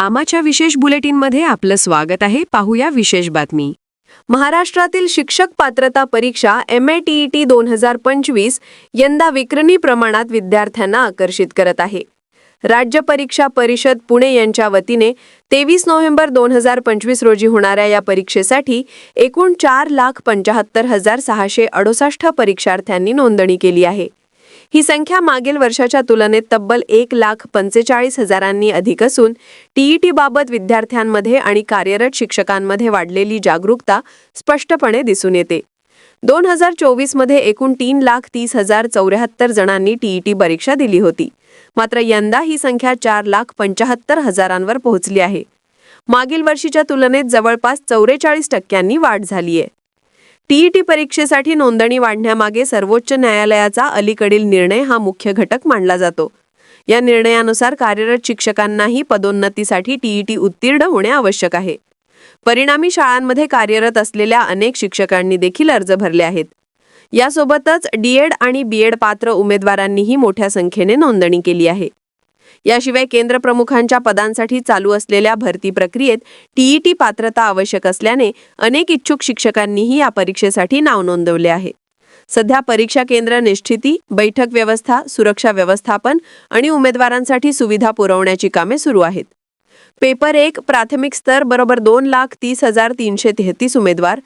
आमाच्या विशेष बुलेटिनमध्ये आपलं स्वागत आहे. पाहूया विशेष बातमी. महाराष्ट्रातील शिक्षक पात्रता परीक्षा M A T E T दोन हजार पंचवीस यंदा विक्रमी प्रमाणात विद्यार्थ्यांना आकर्षित करत आहे. राज्य परीक्षा परिषद पुणे यांच्या वतीने तेवीस नोव्हेंबर दोन हजार पंचवीस रोजी होणाऱ्या या परीक्षेसाठी एकूण चार लाख पंचाहत्तर हजार सहाशे अडुसष्ट परीक्षार्थ्यांनी नोंदणी केली आहे. ही संख्या मागील वर्षाच्या तुलनेत तब्बल एक लाख पंचेचाळीस हजारांनी अधिक असून टीईटी बाबत विद्यार्थ्यांमध्ये आणि कार्यरत शिक्षकांमध्ये वाढलेली जागरूकता स्पष्टपणे दिसून येते. दोन हजार चोवीसमध्ये एकूण तीन लाख तीस हजार चौऱ्याहत्तर जणांनी टीईटी परीक्षा दिली होती. मात्र यंदा ही संख्या चार लाख पंचाहत्तर हजारांवर पोहोचली आहे. मागील वर्षीच्या तुलनेत जवळपास चौवेचाळीस टक्क्यांनी वाढ झाली आहे टीईटी परीक्षेसाठी नोंदणी वाढण्यामागे सर्वोच्च न्यायालयाचा अलीकडील निर्णय हा मुख्य घटक मानला जातो. या निर्णयानुसार कार्यरत शिक्षकांनाही पदोन्नतीसाठी टीईटी उत्तीर्ण होणे आवश्यक आहे. परिणामी शाळांमध्ये कार्यरत असलेल्या अनेक शिक्षकांनी देखील अर्ज भरले आहेत. यासोबतच डीएड आणि बीएड पात्र उमेदवारांनीही मोठ्या संख्येने नोंदणी केली आहे. याशिवाय केंद्र प्रमुखांच्या पदांसाठी चालू असलेल्या भरती प्रक्रियेत टीईटी पात्रता आवश्यक असल्याने अनेक इच्छुक शिक्षकांनीही या परीक्षेसाठी नाव नोंदवले आहे. सध्या परीक्षा केंद्र निश्चिती बैठक व्यवस्था सुरक्षा व्यवस्थापन आणि उमेदवारांसाठी सुविधा पुरवण्याची कामे सुरू आहेत. पेपर एक प्राथमिक स्तर बरोबर दोन लाख तीस हजार तीनशे तेहतीस उमेदवार.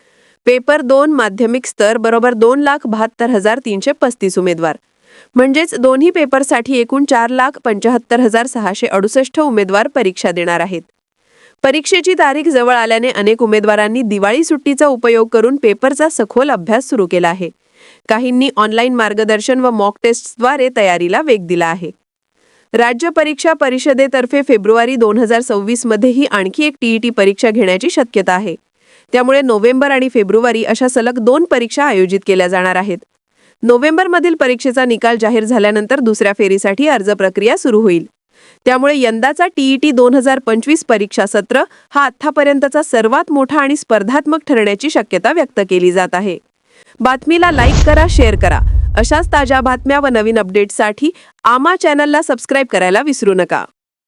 पेपर दोन माध्यमिक स्तर बरोबर दोन लाख बहात्तर हजार तीनशे पस्तीस उमेदवार. म्हणजेच दोन्ही पेपरसाठी एकूण चार लाख पंचाहत्तर हजार सहाशे अडुसष्ट उमेदवार परीक्षा देणार आहेत. परीक्षेची तारीख जवळ आल्याने अनेक उमेदवारांनी दिवाळी सुट्टीचा उपयोग करून पेपरचा सखोल अभ्यास सुरू केला आहे. काहींनी ऑनलाईन मार्गदर्शन व मॉक टेस्टद्वारे तयारीला वेग दिला आहे. राज्य परीक्षा परिषदेतर्फे फेब्रुवारी दोन हजार सव्वीसमध्येही आणखी एक टीईटी परीक्षा घेण्याची शक्यता आहे. त्यामुळे नोव्हेंबर आणि फेब्रुवारी अशा सलग दोन परीक्षा आयोजित केल्या जाणार आहेत. नोव्हेंबरमधील परीक्षेचा निकाल जाहीर झाल्यानंतर दुसऱ्या फेरीसाठी अर्ज प्रक्रिया सुरू होईल. त्यामुळे यंदाचा टीईटी दोन हजार पंचवीस परीक्षा सत्र हा आत्तापर्यंतचा सर्वात मोठा आणि स्पर्धात्मक ठरण्याची शक्यता व्यक्त केली जात आहे. बातमीला लाईक करा शेअर करा. अशाच ताज्या बातम्या व नवीन अपडेट्ससाठी आमा चॅनलला सबस्क्राईब करायला विसरू नका.